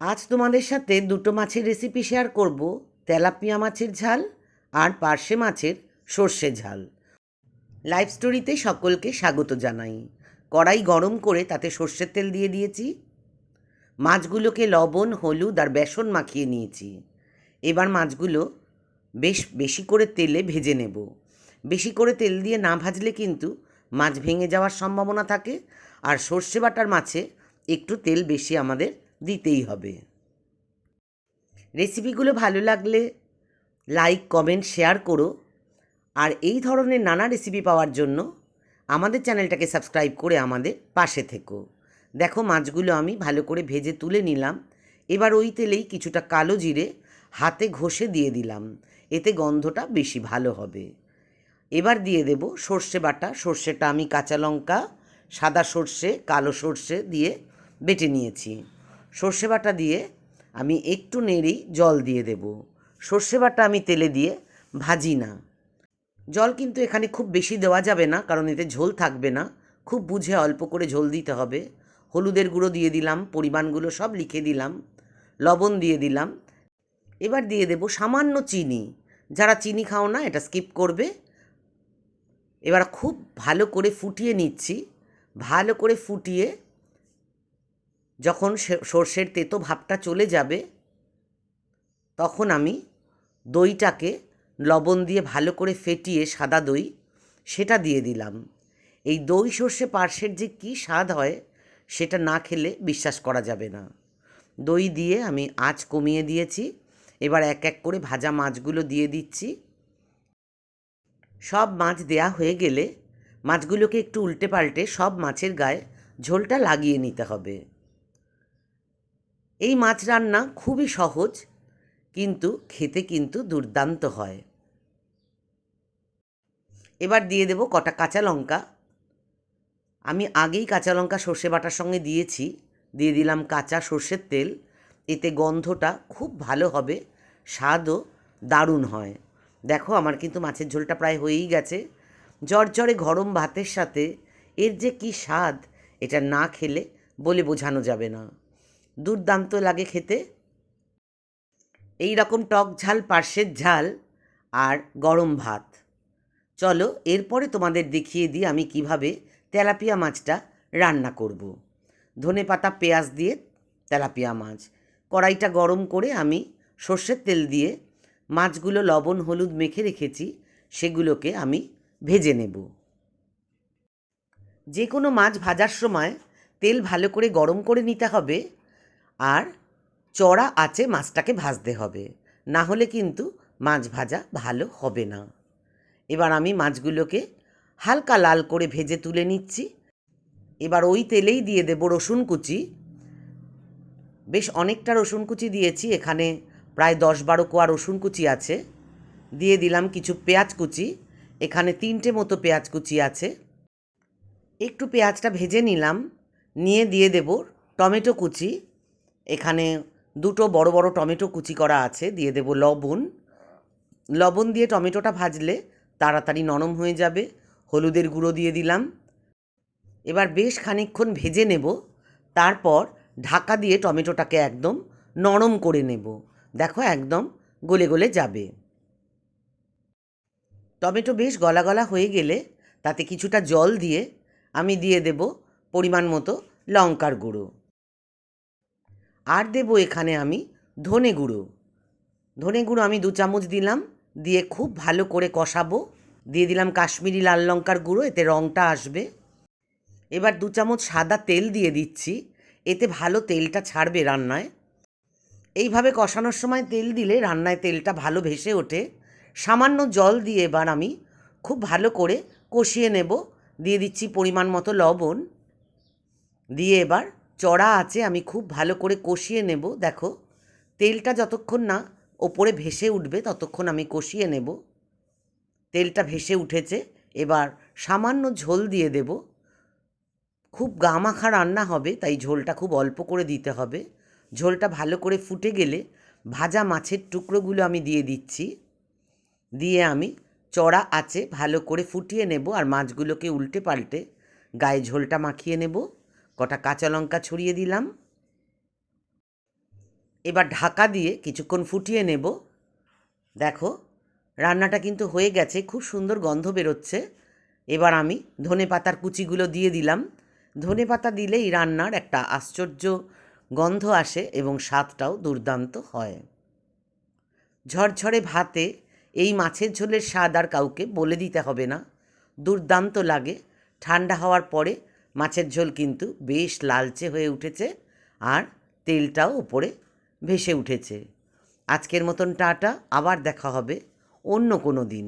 আজ তোমাদের সাথে দুটো মাছের রেসিপি শেয়ার করব। তেলাপিয়া মাছের ঝাল আর পার্শে মাছের সর্ষে ঝাল। লাইভ স্টোরিতে সকলকে স্বাগত জানাই। কড়াই গরম করে তাতে সর্ষের তেল দিয়ে দিয়েছি। মাছগুলোকে লবণ, হলুদ আর বেসন মাখিয়ে নিয়েছি। এবার মাছগুলো বেশ বেশি করে তেলে ভেজে নেব। বেশি করে তেল দিয়ে না ভাজলে কিন্তু মাছ ভেঙে যাওয়ার সম্ভাবনা থাকে। আর সর্ষে বাটার মাছে একটু তেল বেশি আমাদের দিতেই হবে। রেসিপিগুলো ভালো লাগলে লাইক, কমেন্ট, শেয়ার করো। আর এই ধরনের নানা রেসিপি পাওয়ার জন্য আমাদের চ্যানেলটাকে সাবস্ক্রাইব করে আমাদের পাশে থেকো। দেখো মাছগুলো আমি ভালো করে ভেজে তুলে নিলাম। এবার ওই তেলেই কিছুটা কালো জিরে হাতে ঘষে দিয়ে দিলাম। এতে গন্ধটা বেশি ভালো হবে। এবার দিয়ে দেব সর্ষে বাটা। সর্ষেটা আমি কাঁচা লঙ্কা, সাদা সর্ষে, কালো সর্ষে দিয়ে বেটে নিয়েছি। সর্ষে বাটা দিয়ে আমি একটু নেড়েই জল দিয়ে দেব। সর্ষে বাটা আমি তেলে দিয়ে ভাজি না। জল কিন্তু এখানে খুব বেশি দেওয়া যাবে না, কারণ এতে ঝোল থাকবে না। খুব বুঝে অল্প করে ঝোল দিতে হবে। হলুদের গুঁড়ো দিয়ে দিলাম, পরিমাণগুলো সব লিখে দিলাম, লবণ দিয়ে দিলাম। এবার দিয়ে দেব সামান্য চিনি। যারা চিনি খাও না, এটা স্কিপ করবে। এবার খুব ভালো করে ফুটিয়ে নিচ্ছি। ভালো করে ফুটিয়ে যখন সর্ষের তেতো ভাবটা চলে যাবে, তখন আমি দইটাকে লবণ দিয়ে ভালো করে ফেটিয়ে সাদা দই সেটা দিয়ে দিলাম। এই দই সর্ষে পার্শ্বের যে কী স্বাদ হয় সেটা না খেলে বিশ্বাস করা যাবে না। দই দিয়ে আমি আঁচ কমিয়ে দিয়েছি, এবার এক এক করে ভাজা মাছগুলো দিয়ে দিচ্ছি। সব মাছ দেয়া হয়ে গেলে মাছগুলোকে একটু উল্টে পাল্টে সব মাছের গায়ে ঝোলটা লাগিয়ে নিতে হবে। এই মাছ রান্না খুবই সহজ, কিন্তু খেতে কিন্তু দুর্দান্ত হয়। এবার দিয়ে দেব কটা কাঁচা লঙ্কা। আমি আগেই কাঁচা লঙ্কা সর্ষে বাটার সঙ্গে দিয়েছি, দিয়ে দিলাম কাঁচা সর্ষের তেল। এতে গন্ধটা খুব ভালো হবে, স্বাদও দারুণ হয়। দেখো আমার কিন্তু মাছের ঝোলটা প্রায় হয়েই গেছে। জর্জরে গরম ভাতের সাথে এর যে কী স্বাদ, এটা না খেলে বলে বোঝানো যাবে না। দুর্দান্ত লাগে খেতে। এই রকম টক ঝাল, পার্শ্বের ঝাল আর গরম ভাত। চলো এরপরে তোমাদের দেখিয়ে দিই আমি কীভাবে তেলাপিয়া মাছটা রান্না করব। ধনে পাতা, পেঁয়াজ দিয়ে তেলাপিয়া মাছ। কড়াইটা গরম করে আমি সর্ষের তেল দিয়ে মাছগুলো লবণ, হলুদ মেখে রেখেছি, সেগুলোকে আমি ভেজে নেব। যে কোনো মাছ ভাজার সময় তেল ভালো করে গরম করে নিতে হবে। আর চড়া আঁচে মাছটাকে ভাজতে হবে। না হলে কিন্তু মাছ ভাজা ভালো হবে না। এবার আমি মাছগুলোকে হালকা লাল করে ভেজে তুলে নিচ্ছি। এবার ওই তেলেই দিয়ে দেবো রসুন কুচি। বেশ অনেকটা রসুন কুচি দিয়েছি, এখানে প্রায় দশ বারো কোয়া রসুন কুচি আছে। দিয়ে দিলাম কিছু পেঁয়াজ কুচি, এখানে তিনটে মতো পেঁয়াজ কুচি আছে। একটু পেঁয়াজটা ভেজে নিলাম। নিয়ে দিয়ে দেব টমেটো কুচি এখানে দুটো বড় বড় টমেটো কুচি করা আছে, দিয়ে দেব লবণ। লবণ দিয়ে টমেটোটা ভাজলে তাড়াতাড়ি নরম হয়ে যাবে, হলুদের গুঁড়ো দিয়ে দিলাম। এবার বেশ খানিকক্ষণ ভেজে নেব, তারপর ঢাকা দিয়ে টমেটোটাকে একদম নরম করে নেব। দেখো একদম গলে গলে যাবে। টমেটো বেশ গলা গলা হয়ে গেলে তাতে কিছুটা জল দিয়ে আমি দিয়ে দেব পরিমাণ মতো লঙ্কার গুঁড়ো। আর দেব এখানে আমি ধনে গুঁড়ো। ধনে গুঁড়ো আমি দু চামচ দিলাম, দিয়ে খুব ভালো করে কষাবো। দিয়ে দিলাম কাশ্মীরি লাল লঙ্কার গুঁড়ো, এতে রঙটা আসবে। এবার দু চামচ সাদা তেল দিয়ে দিচ্ছি, এতে ভালো তেলটা ছাড়বে রান্নায়। এইভাবে কষানোর সময় তেল দিলে রান্নায় তেলটা ভালো ভেসে ওঠে। সামান্য জল দিয়ে এবার আমি খুব ভালো করে কষিয়ে নেব। দিয়ে দিচ্ছি পরিমাণ মতো লবণ। দিয়ে এবার চড়া আছে, আমি খুব ভালো করে কষিয়ে নেব। দেখো, তেলটা যতক্ষণ না ওপরে ভেসে উঠবে, ততক্ষণ আমি কষিয়ে নেব। তেলটা ভেসে উঠেছে, এবার সামান্য ঝোল দিয়ে দেব। খুব গামাখা রান্না হবে, তাই ঝোলটা খুব অল্প করে দিতে হবে। ঝোলটা ভালো করে ফুটে গেলে ভাজা মাছের টুকরোগুলো আমি দিয়ে দিচ্ছি। দিয়ে আমি চড়া আছে, ভালো করে ফুটিয়ে নেব আর মাছগুলোকে উল্টে পাল্টে গায়ে ঝোলটা মাখিয়ে নেব। কটা কাঁচা লঙ্কা ছড়িয়ে দিলাম। এবার ঢাকা দিয়ে কিছুক্ষণ ফুটিয়ে নেব। দেখো, রান্নাটা কিন্তু হয়ে গেছে, খুব সুন্দর গন্ধ বেরোচ্ছে। এবার আমি ধনে পাতার কুচিগুলো দিয়ে দিলাম। ধনে পাতা দিলে এই রান্নার একটা আশ্চর্য গন্ধ আসে এবং স্বাদটাও দুর্দান্ত হয়। ঝরঝরে ভাতে এই মাছের ঝোলের স্বাদ আর কাউকে বলে দিতে হবে না। দুর্দান্ত লাগে। ঠান্ডা হওয়ার পরে মাছের ঝোল কিন্তু বেশ লালচে হয়ে উঠেছে আর তেলটাও উপরে ভেসে উঠেছে। আজকের মতন টাটা, আবার দেখা হবে অন্য কোনো দিন।